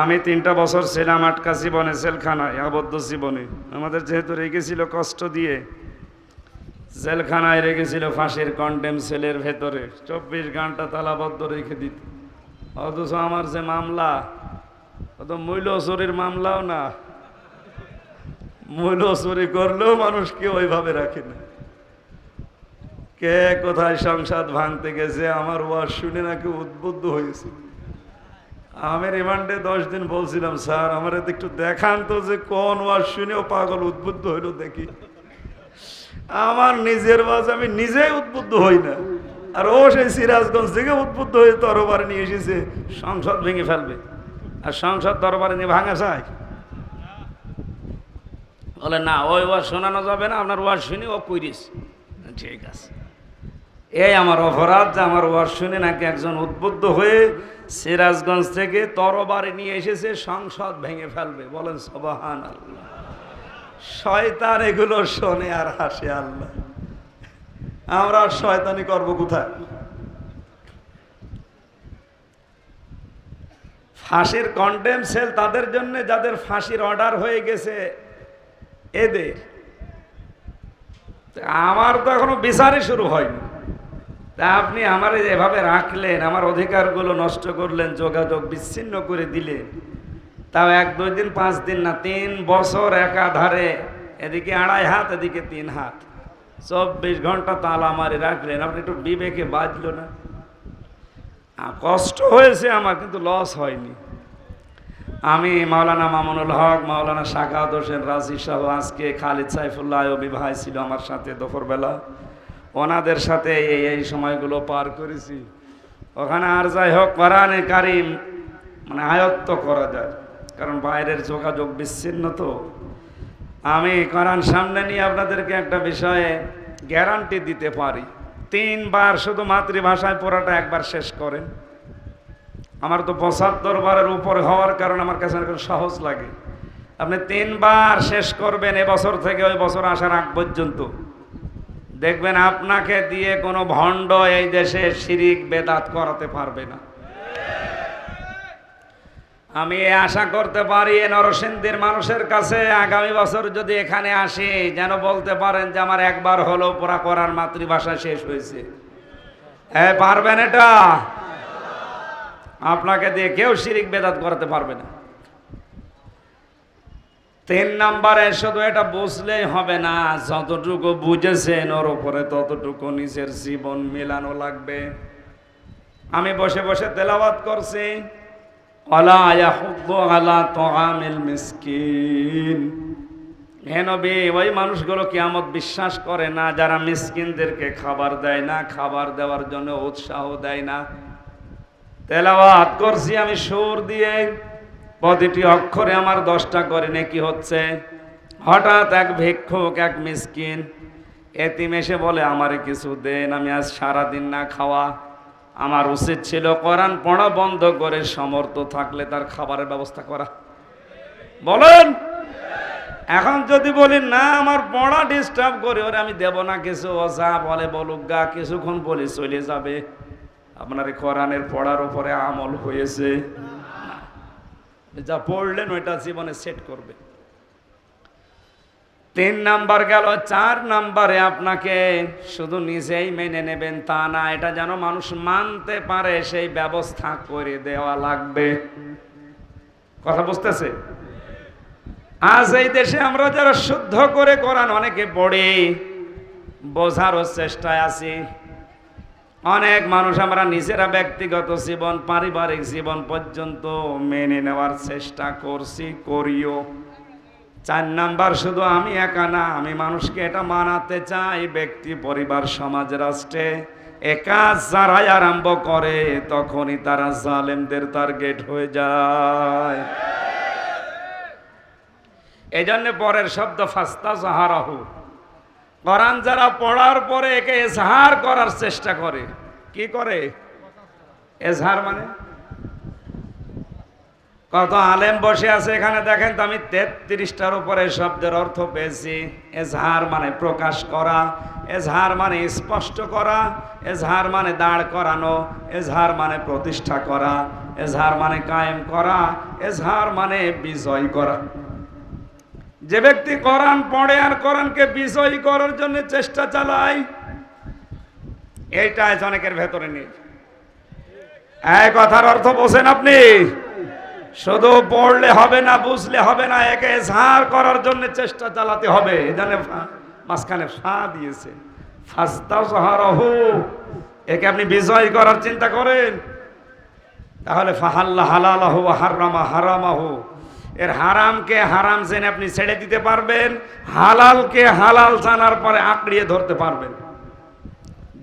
আমি তিনটা বছর ছিলাম আটকা জীবনে, জেলখানায়, আবদ্ধ জীবনে। আমাদের যেহেতু রেখেছিল কষ্ট দিয়ে, জেলখানায় রেখেছিল ফাঁসির কন্ডেম সেলের ভেতরে। চব্বিশ ঘণ্টা তালাবদ্ধ রেখে দিত। অথচ আমার যে মামলা, অত মূল্য চুরির মামলাও না। মূল্য চুরি করলেও মানুষকে ওইভাবে রাখে না। কে কোথায় সংসাদ ভাঙতে গেছে, আমার ওয়াজ শুনে নাকি উদ্বুদ্ধ হয়েছে। আমি রিমান্ডে দশ দিন বলছিলাম, স্যার, আমার একটু দেখান তো যে কোন ওয়াজ শুনেও পাগল উদ্বুদ্ধ হইল দেখি। আমার নিজের ওয়াজ আমি নিজেই উদ্বুদ্ধ হই না। আর ও সেই সিরাজগঞ্জ থেকে উদ্বুদ্ধ হয়ে তরবারে নিয়ে এসেছে, সংসদ ভেঙে ফেলবে। আর সংসদ দরবারে নিয়ে ভাঙা চায় বলে, না, ওই ওয়াজ শোনানো যাবে না, আপনার ওয়াজ শুনে ও কইরিস ঠিক আছে। এই আমার অপরাধ যে আমার ওয়াজ শুনে নাকি একজন উদ্বুদ্ধ হয়ে সিরাজগঞ্জ থেকে তরবারে নিয়ে এসেছে, সংসদ ভেঙে ফেলবে। বলেন সবাহান আল্লাহ শয়তান এগুলো শোনে আর হাসে আল্লাহ। আমরা আর শয়তানি করব কোথায়? ফাঁসির কন্ডেম সেল তাদের জন্য যাদের ফাঁসির অর্ডার হয়ে গেছে, এদের। আমার তো এখনও বিচারই শুরু হয়নি। তা আপনি আমার এভাবে রাখলেন, আমার অধিকারগুলো নষ্ট করলেন, যোগাযোগ বিচ্ছিন্ন করে দিলেন। তাও এক, দুই দিন, পাঁচ দিন না, তিন বছর একাধারে, এদিকে আড়াই হাত, এদিকে তিন হাত। চব্বিশ ঘণ্টা তালা মারি রাখলেন, আপনি একটু বিবেকে বাজলো না? কষ্ট হয়েছে আমার, কিন্তু লস হয়নি। আমি মাওলানা মামুনুল হক, মাওলানা শাখাত হোসেন রাজি সহ আজকে খালিদ সাইফুল্লাহ ভাই ছিল আমার সাথে দুপুরবেলা। ওনাদের সাথে এই এই সময়গুলো পার করেছি। ওখানে আর যাই হোক, কোরআনে কারিম মানে আয়ত্ত করা যায়। কারণ বাইরের যোগাযোগ বিচ্ছিন্ন তো। আমি কোরআন সামনে নিয়ে আপনাদেরকে একটা বিষয়ে গ্যারান্টি দিতে পারি। তিনবার শুধু মাতৃভাষায় পড়াটা একবার শেষ করেন। আমার তো পঁচাত্তর বারের উপরে হওয়ার কারণে আমার কাছে এখন সহজ লাগে। আপনি তিনবার শেষ করবেন, এবছর থেকে ওই বছর আসার আগ পর্যন্ত। দেখবেন আপনাকে দিয়ে কোনো ভণ্ড এই দেশে শিরিক বেদাত করাতে পারবে না। আমি আশা করতে পারি নরসিংদীর মানুষের কাছে আগামী বছর যদি এখানে আসি, যেন বলতে পারেন যে আমার একবার হলো পুরা করার মাতৃভাষা শেষ হয়েছে। হ্যাঁ পারবেন এটা? আপনাকে দিয়ে কেউ শিরিক বেদাত করাতে পারবে না। তিন নম্বরে শুধু এটা বুঝলেই হবে না, যতটুকু বুঝেছেন ওর উপরে ততটুকু নিজের জীবন মেলানো লাগবে। আমি বসে বসে তেলাওয়াত করছি অলা আলা তোয়ামিল মিসকিন। হে নবী, ওই মানুষগুলো কিয়ামত বিশ্বাস করে না, যারা মিসকিনদেরকে খাবার দেয় না, খাবার দেওয়ার জন্য উৎসাহ দেয় না। তেলাওয়াত করছি আমি সুর দিয়ে। প্রতিটি অক্ষরে আমার দশটা করে নাকি হচ্ছে। হঠাৎ এক ভিক্ষুক, এক মিসকিন এতিম এসে বলে, আমারে কিছু দেন, আমি আজ সারাদিন না খাওয়া। আমার উচিত ছিল কোরআন পড়া বন্ধ করে সমর্থ থাকলে তার খাবারের ব্যবস্থা করা। বলেন? এখন যদি বলি, না, আমার পড়া ডিস্টার্ব করে, ওরে আমি দেব না কিছু। ও যা বলে বলুক গা, কিছুক্ষণ বলি চলে যাবে। আপনার কোরআনের পড়ার উপরে আমল হয়েছে। যা পড়লেন ওইটা জীবনে সেট করবে। তিন নাম্বার গেল, চার নাম্বারে আপনাকে শুধু নিজেই মেনে নেবেন, তা না, এটা যেন মানুষ মানতে পারে, সেই ব্যবস্থা করে দেওয়া লাগবে। কথা বুঝতেছে? আজ এই দেশে আমরা যারা শুদ্ধ করে করান অনেকে পড়ি, বোঝারও চেষ্টায় আছি। অনেক মানুষ আমরা নিজেরা ব্যক্তিগত জীবন, পারিবারিক জীবন পর্যন্ত মেনে নেওয়ার চেষ্টা করছি, করিও। চার নাম্বার, শুধু আমি একা না, আমি মানুষকে এটা মানাতে চাই, ব্যক্তি, পরিবার, সমাজ, রাষ্ট্রে। একা যারাই আরম্ভ করে, তখনই তারা জালেমদের টার্গেট হয়ে যায়। এই জন্য পরের শব্দ ফাস্তা জাহারাহু কোরআন যারা পড়ার পরে একে এজহার করার চেষ্টা করে কি করে? এজহার মানে? কত আলেম বসে আছে এখানে দেখেন তো আমি তেত্রিশটার উপরে শব্দের অর্থ পেয়েছি। এজহার মানে প্রকাশ করা, এজহার মানে স্পষ্ট করা, এজহার মানে দাঁড় করানো, এজহার মানে প্রতিষ্ঠা করা, এজহার মানে কায়েম করা, এজহার মানে বিজয় করা। যে ব্যক্তি কোরআন পড়ে আর কোরআনকে বিজয়ী করার জন্য চেষ্টা চালায় এইটা আজ অনেকের ভেতরে নেই এই কথার অর্থ বোঝেন আপনি? শুধু পড়লে হবে না, বুঝলে হবে না, একে ঝাড় করার জন্য চেষ্টা চালাতে হবে। এখানে মাঝখানে ফা দিয়েছে। একে আপনি বিজয় করার চিন্তা করেন? তাহলে ফাহাল্লা হালালাহু হারামা হারামাহু। এর হারামকে হারাম জেনে আপনি ছেড়ে দিতে পারবেন, হালালকে হালাল জানার পরে আঁকড়িয়ে ধরতে পারবেন।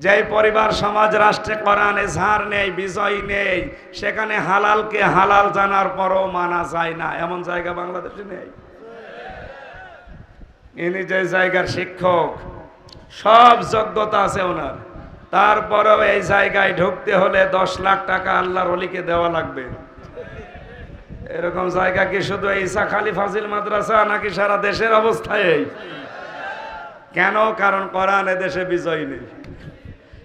যে পরিবার সমাজ রাষ্ট্রে কোরআন এজহার নেই, বিজয় নেই, সেখানে হালালকে হালাল জানার পরও মানা যায় না। এমন জায়গা বাংলাদেশে নেই। ইনি যে জায়গার শিক্ষক, সব যোগ্যতা আছে ওনার। তারপরেও এই জায়গায় ঢুকতে হলে দশ লাখ টাকা আল্লাহর অলিকে দেওয়া লাগবে। এরকম জায়গা কি শুধু ঈসা খালি ফাজিল মাদ্রাসা নাকি সারা দেশের অবস্থায় কেন? কারণ কোরআন দেশে বিজয় নেই।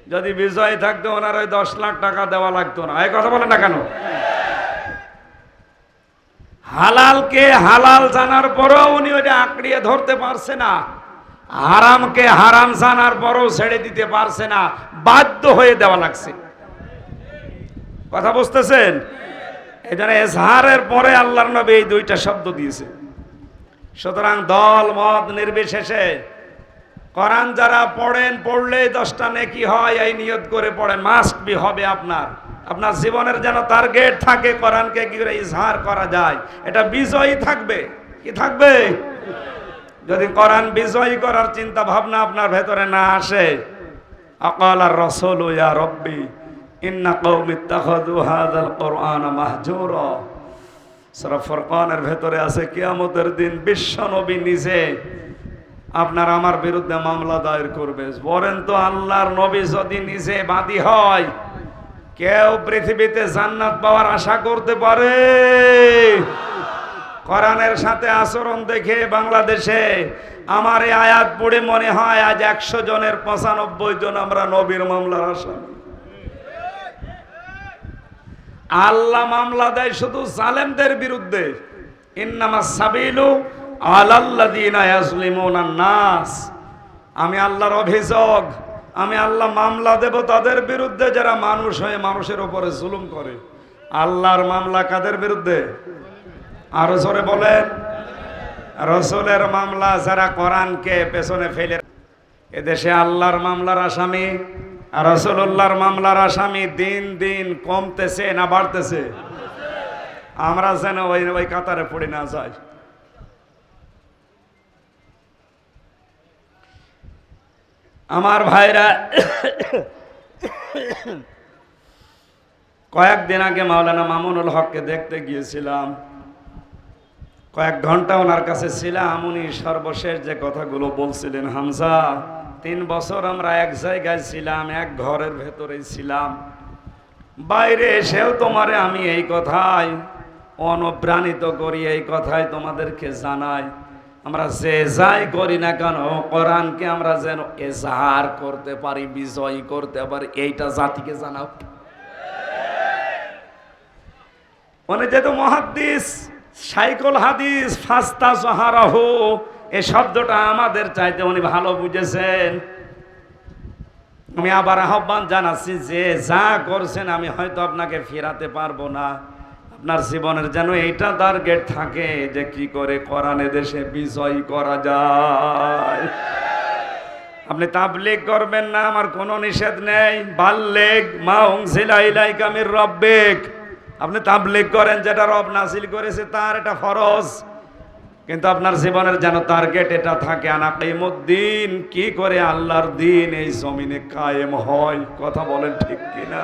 যদি বিজয় থাকতো, ওনার ওই দশ লাখ টাকা দেওয়া লাগতো না। এই কথা বলে না কেন? হালালকে হালাল জানার পরও উনি ওইটা আঁকড়িয়ে ধরতে পারছে না। হারামকে হারাম জানার পরও ছেড়ে দিতে পারছে না। বাধ্য হয়ে দেওয়া লাগছে। কথা বুঝতেছেন? এই জন্য এজহারের পরে আল্লাহর নবী এই দুইটা শব্দ দিয়েছে। সুতরাং দল, মত, নির্বিশেষে কোরআন যারা পড়েন পড়লে দশটা নেকি হয়, এই নিয়ত করে পড়েন। মাস্ট বি হবে আপনার। আপনার জীবনের যেন টার্গেট থাকে, কোরআনকে কি করে ইজহার করা যায়। এটা বিজয়ী থাকবে। কি থাকবে? যদি কোরআন বিজয়ী করার চিন্তা ভাবনা আপনার ভেতরে না আসে, আকাল আর রসুল ইয়া রব্বি, ইন্না কৌমি ইত্তাখাযু হাযাল কোরআন মাহজুরা। সূরা ফুরকানের ভেতরে আছে কিয়ামতের দিন বিশ্ব নবী নিজে আপনার আমার বিরুদ্ধে মামলা দায়ের করবে। বলেন তো আল্লাহর নবী যদি নিজে বাদী হয়, কেউ পৃথিবীতে জান্নাত পাওয়ার আশা করতে পারে? কোরআনের সাথে আচরণ দেখে বাংলাদেশে আমার এই আয়াত পড়ে মনে হয় আজ একশো জনের পঁচানব্বই জন আমরা নবীর মামলার আসামি। আল্লাহ মামলা দেয় শুধু জালেমদের বিরুদ্ধে। ইন্নামা সাবিলু নাস। আমি আল্লাহর অভিযোগ, আমি আল্লাহ মামলা দেব তাদের বিরুদ্ধে, যারা মানুষ হয়ে মানুষের উপরে জুলুম করে। আল্লাহর মামলা কাদের বিরুদ্ধে? আরও জোরে বলেন। রসুলের মামলা যারা কোরআনকে পেছনে ফেলে এদেশে আল্লাহর মামলার আসামি রসুল্লাহর মামলার আসামি দিন দিন কমতেছে না বাড়তেছে। আমরা যেন ওই ওই কাতারে পড়ে না যাই। আমার ভাইরা কয়েকদিন আগে মাওলানা মামুনুল হককে দেখতে গিয়েছিলাম। কয়েক ঘণ্টা ওনার কাছে ছিলাম, উনি সর্বশেষ যে কথাগুলো বলছিলেন, হামজা, তিন বছর আমরা এক জায়গায় ছিলাম, এক ঘরের ভেতরেই ছিলাম। বাইরে এসেও তোমারে আমি এই কথাই অনুপ্রাণিত করি, এই কথাই তোমাদেরকে জানাই। আমরা যে যাই করি না কেন, কোরআনকে আমরা যেন এজাহার করতে পারি, বিজয় করতে পারি, এইটা জাতিকে জানাও। মানে যেহেতু মহাদ্দিস, সাইকল হাদিস, ফাস্তা সাহারাহ এই শব্দটা আমাদের চাইতে উনি ভালো বুঝেছেন। আমি আবার আহ্বান জানাচ্ছি, যে যা করছেন আমি হয়তো আপনাকে ফেরাতে পারব না। আপনার জীবনের যেন এইটা টার্গেট থাকে যে কি করে কোরআনে দেশে বিজয় করা যায়। আপনি তাবলিগ করবেন না, আমার কোনো নিষেধ নেই। বাল্লেগ মা উংসিলা ইলাইকামির রব্বেক। আপনি তাবলিগ করেন, যেটা রব নাসিল করেছে তার এটা ফরজ। কিন্তু আপনার জীবনের যেন টার্গেট এটা থাকে আনাকিমুদ্দিন কি করে আল্লাহর দিন এই জমিনে কায়েম হয়? কথা বলেন ঠিক কিনা?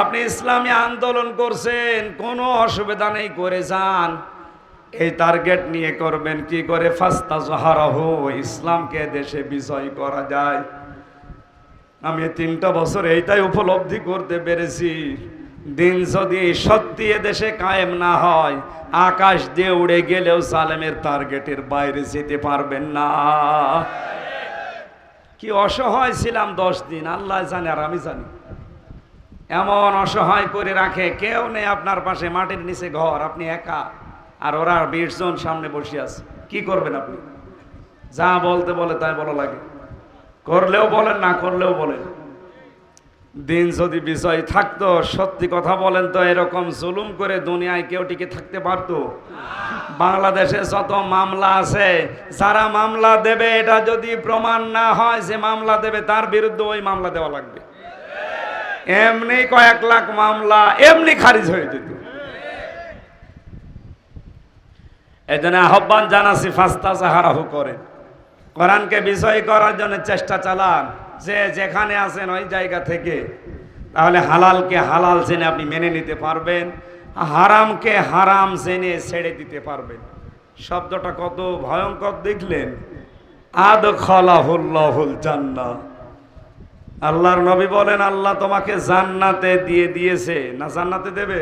আপনি ইসলামী আন্দোলন করছেন, কোনো অসুবিধা নেই, করে যান। এই টার্গেট নিয়ে করবেন কি করে? ফাস্তা জহারাহ ইসলামকে দেশে বিজয় করা যায়। আমি তিনটা বছর এইটাই উপলব্ধি করতে পেরেছি। দিন যদি সত্যি দেশে কায়েম না হয়, আকাশ দিয়ে উড়ে গেলেও সালেমের টার্গেটের বাইরে যেতে পারবেন না। কি অসহায় ছিলাম দশ দিন, আল্লাহ জানে আর আমি জানি। এমন অসহায় করে রাখে, কেউ নেই আপনার পাশে, মাটির নিচে ঘর, আপনি একা। আর ওরা বিশ জন সামনে বসে আছে। কি করবেন আপনি? যা বলতে বলে তাই বলা লাগে। করলেও বলেন, না করলেও বলেন। দিন যদি বিষয় থাকতো, সত্যি কথা বলেন তো, এরকম জুলুম করে দুনিয়ায় কেউ টিকে থাকতে পারতো? বাংলাদেশে যত মামলা আছে, যারা মামলা দেবে, এটা যদি প্রমাণ না হয় যে মামলা দেবে, তার বিরুদ্ধে ওই মামলা দেওয়া লাগবে। এমনি কয়েক লাখ মামলা, এমনি খারিজ হয়ে যেত। এই জন্য আহ্বান জানাসি ফাস্তা সাহারাহু করেন। কোরআনকে বিষয় করার জন্য চেষ্টা চালান। যে যেখানে আছেন ওই জায়গা থেকে। তাহলে হালালকে হালাল জেনে আপনি মেনে নিতে পারবেন হারামকে হারাম জেনে ছেড়ে দিতে পারবেন। শব্দটা কত ভয়ঙ্কর দেখলেন। আদ খলাহুল্লাহুল জান্না আল্লাহর নবী বলেন, আল্লাহ তোমাকে জান্নাতে দিয়ে দিয়েছে। না জান্নাতে দেবে?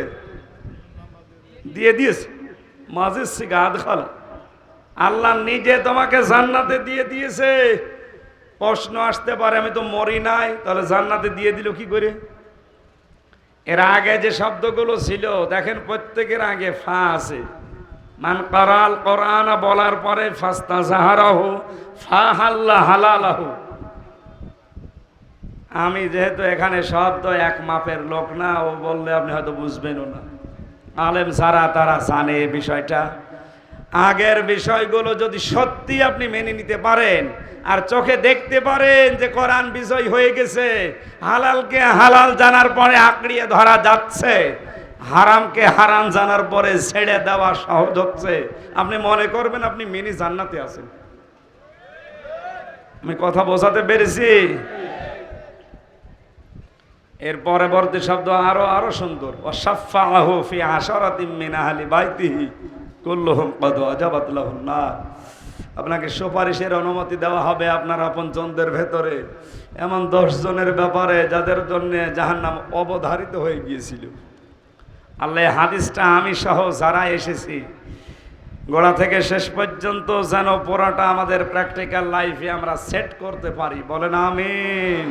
দিয়ে দিয়েছে। মাঝে আদ খালা। আল্লাহ নিজে তোমাকে জান্নাতে দিয়ে দিয়েছে। প্রশ্ন আসতে পারে, আমি তো মরি নাই, তাহলে জান্নাতে দিয়ে দিল কি করে? এর আগে যে শব্দগুলো ছিল, দেখেন প্রত্যেকের আগে ফা আছে। মান করাল কোরআন বলার পরে ফাস্তা জাহারাহু ফা হাল্লা হালালাহু। আমি যেহেতু এখানে সব তো এক মাপের লোক না, ও বললে আপনি হয়তো বুঝবেনও না। আলেম সারা তারা জানে বিষয়টা। আগের বিষয়গুলো যদি সত্যি আপনি মেনে নিতে পারেন আর চোখে দেখতে পারেন যে কোরআন বিষয় হয়ে গেছে, হালালকে হালাল জানার পরে আঁকড়িয়ে ধরা যাচ্ছে, হারামকে হারাম জানার পরে ছেড়ে দেওয়া সহজ হচ্ছে, আপনি মনে করবেন আপনি মিনি জান্নাতে আছেন। আমি কথা বোঝাতে পেরেছি? এর পরবর্তী শব্দ আরও আরও সুন্দর। আপনাকে সুপারিশের অনুমতি দেওয়া হবে আপনার আপনজনদের ভেতরে। এমন জনের ব্যাপারে যাদের জন্য জাহান্নাম অবধারিত হয়ে গিয়েছিল। আল্লাহ হাদিসটা আমি সহ যারা এসেছি, গোড়া থেকে শেষ পর্যন্ত যেন পুরাটা আমাদের প্র্যাকটিক্যাল লাইফে আমরা সেট করতে পারি। বলেন আমিন।